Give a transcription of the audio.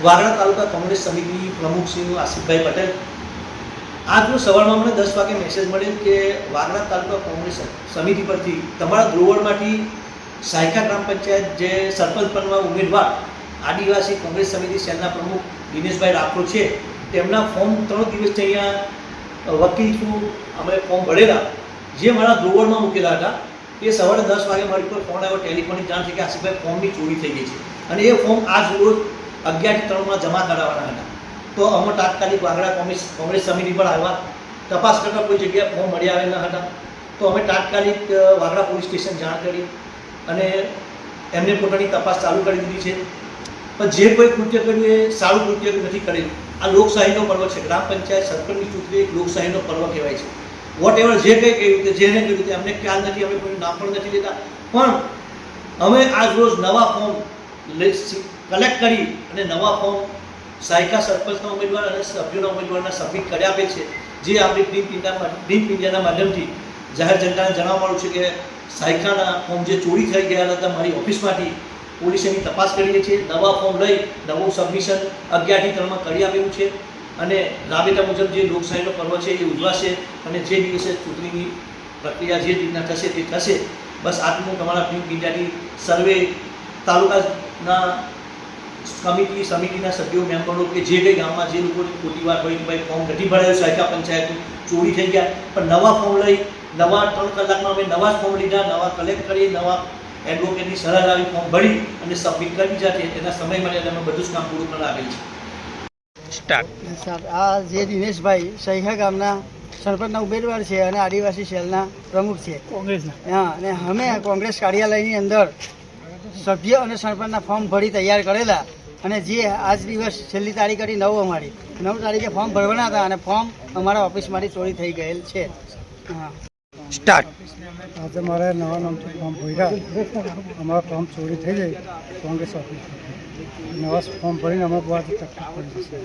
વાગડા તાલુકા કોંગ્રેસ સમિતિ પ્રમુખ શ્રી આસિફભાઈ પટેલ. આજનું સવારમાં મને દસ વાગે મેસેજ મળેલ કે વાગડા તાલુકા કોંગ્રેસ સમિતિ પરથી તમારા ધ્રુવણમાંથી સાયકા ગ્રામ પંચાયત જે સરપંચ પદના ઉમેદવાર આદિવાસી કોંગ્રેસ સમિતિ સેલના પ્રમુખ દિનેશભાઈ રાઠોડ છે, તેમના ફોર્મ ત્રણ દિવસથી અહીંયા વકીલ છું. અમે ફોર્મ ભરેલા. જે મારા ધ્રુવડમાં મૂકેલા હતા, એ સવારે દસ વાગે મારી પર ફોન આવ્યો, ટેલિફોનિક જાણ છે કે આસિફભાઈ ફોર્મની ચોરી થઈ ગઈ છે. અને એ ફોર્મ આજ રોજ અગિયારથી ત્રણમાં જમા કરાવવાના હતા. તો અમે તાત્કાલિક વાગડા કોંગ્રેસ કોંગ્રેસ સમિતિ પર આવ્યા. તપાસ કરતાં કોઈ જગ્યાએ ફોર્મ મળી આવેલા હતા. તો અમે તાત્કાલિક વાગડા પોલીસ સ્ટેશન જાણ કરી અને એમને પોતાની તપાસ ચાલુ કરી દીધી છે. પણ જે કોઈ કૃત્ય કર્યું એ સારું કૃત્ય નથી કરેલું. આ લોકશાહીનો પર્વ છે. ગ્રામ પંચાયત સરપંચની ચૂંટણી એક લોકશાહીનો પર્વ કહેવાય છે. વોટ એવર જે કંઈ કહ્યું કે જેને કહ્યું તે અમને ખ્યાલ નથી, અમે કોઈ નામ પણ નથી લેતા. પણ અમે આજ રોજ નવા ફોર્મ કલેક્ટ કરી અને નવા ફોર્મ સાયકા સરપંચના ઉમેદવાર અને સભ્યોના ઉમેદવારના સબમિટ કરી આપે છે. જે આપણી ડીપ ઇન્ડિયા ડીપ ઇન્ડિયાના માધ્યમથી જાહેર જનતાને જણાવવા મળ્યું છે કે સાયકાના ફોર્મ જે ચોરી થઈ ગયા હતા મારી ઓફિસમાંથી પોલીસે એની તપાસ કરીએ છીએ નવા ફોર્મ લઈ નવું સબમિશન અગિયારથી ત્રણમાં કરી આપેલું છે અને રાબેતા મુજબ જે લોકશાહીનો પર્વ છે એ ઉજવાશે અને જે દિવસે ચૂંટણીની પ્રક્રિયા જે રીતના થશે તે થશે. બસ આટલું તમારા પ્રિન્ટ ઇન્ડિયાની સર્વે તાલુકાના કમિટી સમિતિના સભ્યો મેમ્બરો કે જે કંઈ ગામમાં જે લોકો ખોટી વાત હોય કે ભાઈ ફોર્મ નથી ભરાયું સાયકા પંચાયતનું ચોરી થઈ ગયા પણ નવા ફોર્મ લઈ નવા ત્રણ કલાકમાં અમે નવા ફોર્મ લીધા નવા કલેક્ટ કરી નવા એડવોકેટની સલાહ લાવી ફોર્મ ભરી અને સબમિટ કરી દીધા છે. તેના સમય માટે અમે બધું જ કામ પૂરું કરવા આવેલ છે. આ જે દિનેશભાઈ સહીહા ગામના સરપંચના ઉમેદવાર છે અને આદિવાસી સેલના પ્રમુખ છે. કોંગ્રેસના. હા અને અમે કોંગ્રેસ કાર્યાલયની અંદર સભ્ય અને સરપંચના ફોર્મ ભરી તૈયાર કરેલા અને જે આજ દિવસ છેલ્લી તારીખ હતી નવ અમારી. નવ તારીખે ફોર્મ ભરવાના હતા અને ફોર્મ અમારા ઓફિસમાંથી ચોરી થઈ ગયેલ છે. હા. સ્ટાર્ટ. આજે મારે નવા નામથી ફોર્મ ભર્યા. અમારા ફોર્મ ચોરી થઈ જાય કોંગ્રેસ ઓફિસ. નવા ફોર્મ ભરીને અમે બહુ તકલીફ પડી જશે.